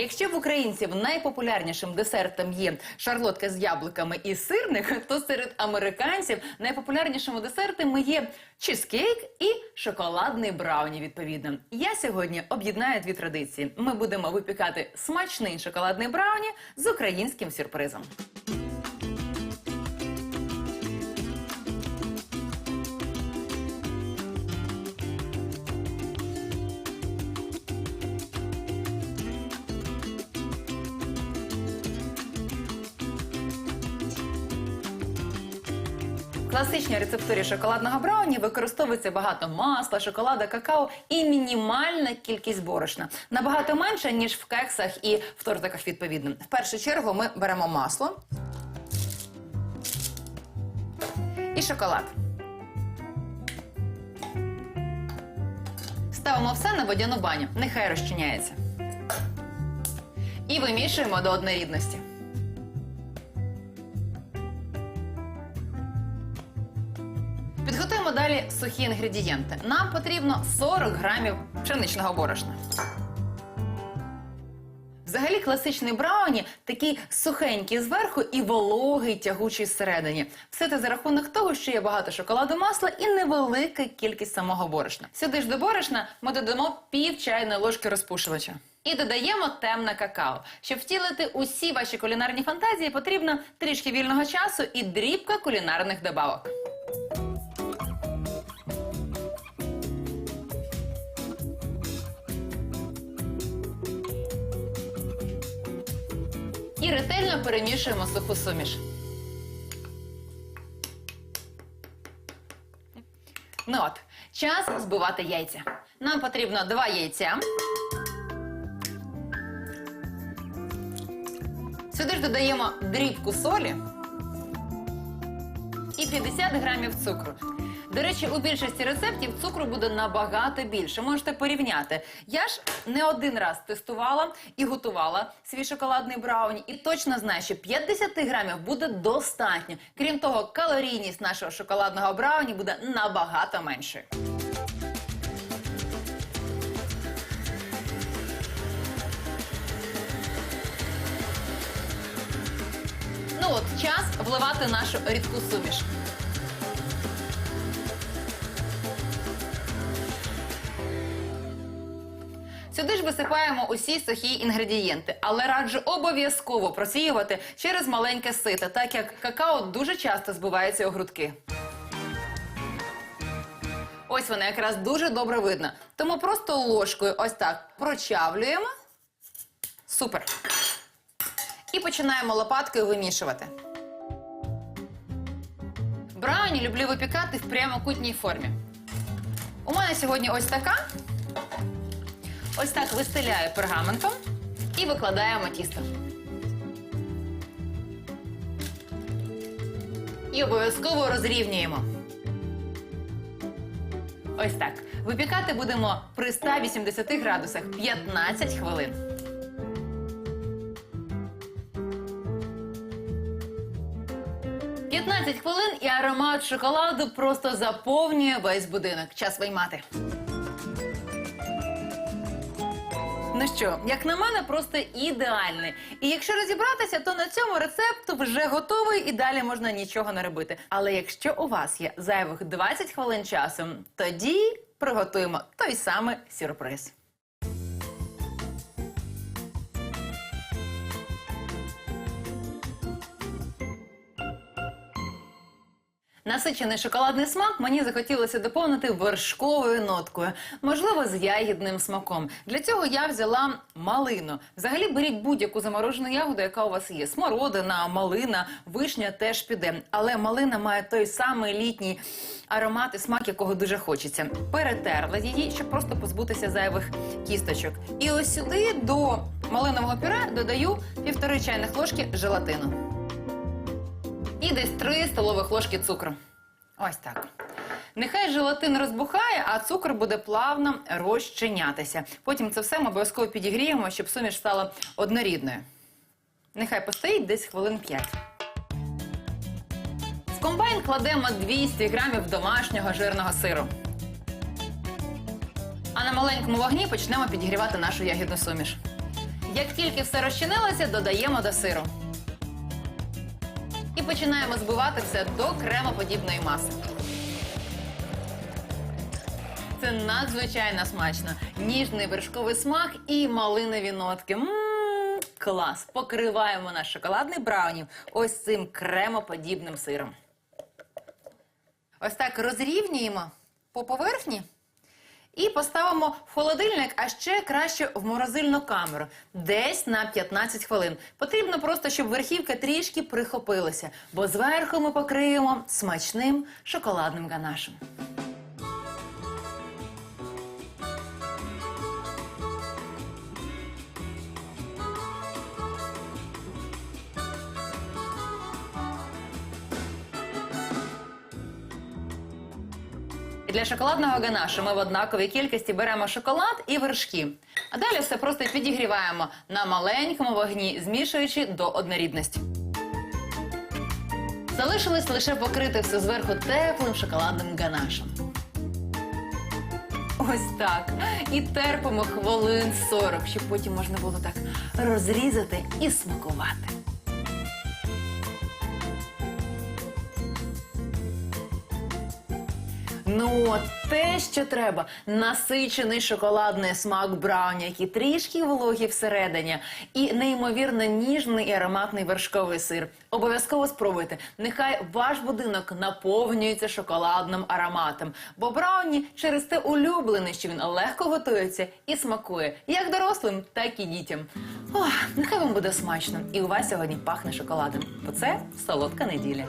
Якщо в українців найпопулярнішим десертом є шарлотка з яблуками і сирник, то серед американців найпопулярнішими десертами є чизкейк і шоколадний брауні. Відповідно, я сьогодні об'єднаю дві традиції. Ми будемо випікати смачний шоколадний брауні з українським сюрпризом. В класичній рецептурі шоколадного брауні використовується багато масла, шоколада, какао і мінімальна кількість борошна. Набагато менше, ніж в кексах і в тортиках відповідно. В першу чергу ми беремо масло і шоколад. Ставимо все на водяну баню. Нехай розчиняється. І вимішуємо до однорідності. Підготуємо далі сухі інгредієнти. Нам потрібно 40 грамів пшеничного борошна. Взагалі класичний брауні такий сухенький зверху і вологий тягучий всередині. Все це за рахунок того, що є багато шоколаду масла і невелика кількість самого борошна. Сюди ж до борошна ми додамо пів чайної ложки розпушувача. І додаємо темне какао. Щоб втілити усі ваші кулінарні фантазії, потрібно трішки вільного часу і дрібка кулінарних добавок. Ретельно перемішуємо суху суміш. Ну от, час збивати яйця. Нам потрібно два яйця. Сюди ж додаємо дрібку солі і 50 грамів цукру. До речі, у більшості рецептів цукру буде набагато більше. Можете порівняти. Я ж не один раз тестувала і готувала свій шоколадний брауні, і точно знаю, що 50 грамів буде достатньо. Крім того, калорійність нашого шоколадного брауні буде набагато меншою. Ну от час вливати нашу рідку суміш. Висипаємо усі сухі інгредієнти, але раджу обов'язково просіювати через маленьке сито, так як какао дуже часто збивається у грудки. Ось воно якраз дуже добре видно. Тому просто ложкою ось так прочавлюємо. Супер. І починаємо лопаткою вимішувати. Брауні люблю випікати в прямокутній формі. У мене сьогодні ось така. Ось так вистеляю пергаментом і викладаємо тісто. І обов'язково розрівнюємо. Ось так. Випікати будемо при 180 градусах 15 хвилин. «15 хвилин і аромат шоколаду просто заповнює весь будинок. Час виймати. Ну що, як на мене, просто ідеальний. І якщо розібратися, то на цьому рецепт вже готовий і далі можна нічого не робити. Але якщо у вас є зайвих 20 хвилин часу, тоді приготуємо той самий сюрприз. Насичений шоколадний смак мені захотілося доповнити вершковою ноткою, можливо, з ягідним смаком. Для цього я взяла малину. Взагалі беріть будь-яку заморожену ягоду, яка у вас є. Смородина, малина, вишня теж піде. Але малина має той самий літній аромат і смак, якого дуже хочеться. Перетерла її, щоб просто позбутися зайвих кісточок. І ось сюди до малинового пюре додаю півтори чайних ложки желатину. І десь 3 столових ложки цукру. Ось так. Нехай желатин розбухає, а цукор буде плавно розчинятися. Потім це все ми обов'язково підігріємо, щоб суміш стала однорідною. Нехай постоїть десь хвилин 5. В комбайн кладемо 200 грамів домашнього жирного сиру. А на маленькому вогні почнемо підігрівати нашу ягідну суміш. Як тільки все розчинилося, додаємо до сиру. І починаємо збивати все до кремоподібної маси. Це надзвичайно смачно. Ніжний вершковий смак і малинові нотки. Мм, клас! Покриваємо наш шоколадний брауні ось цим кремоподібним сиром. Ось так розрівнюємо по поверхні і поставимо в холодильник, а ще краще в морозильну камеру. Десь на 15 хвилин. Потрібно просто, щоб верхівка трішки прихопилася, бо зверху ми покриємо смачним шоколадним ганашем. Для шоколадного ганашу ми в однаковій кількості беремо шоколад і вершки. А далі все просто підігріваємо на маленькому вогні, змішуючи до однорідності. Залишилось лише покрити все зверху теплим шоколадним ганашем. Ось так. І терпимо хвилин 40, щоб потім можна було так розрізати і смакувати. Ну, те, що треба. Насичений шоколадний смак брауні, який трішки вологий всередині, і неймовірно ніжний і ароматний вершковий сир. Обов'язково спробуйте. Нехай ваш будинок наповнюється шоколадним ароматом. Бо брауні через те улюблений, що він легко готується і смакує як дорослим, так і дітям. Ох, нехай вам буде смачно. І у вас сьогодні пахне шоколадом. Бо це солодка неділя.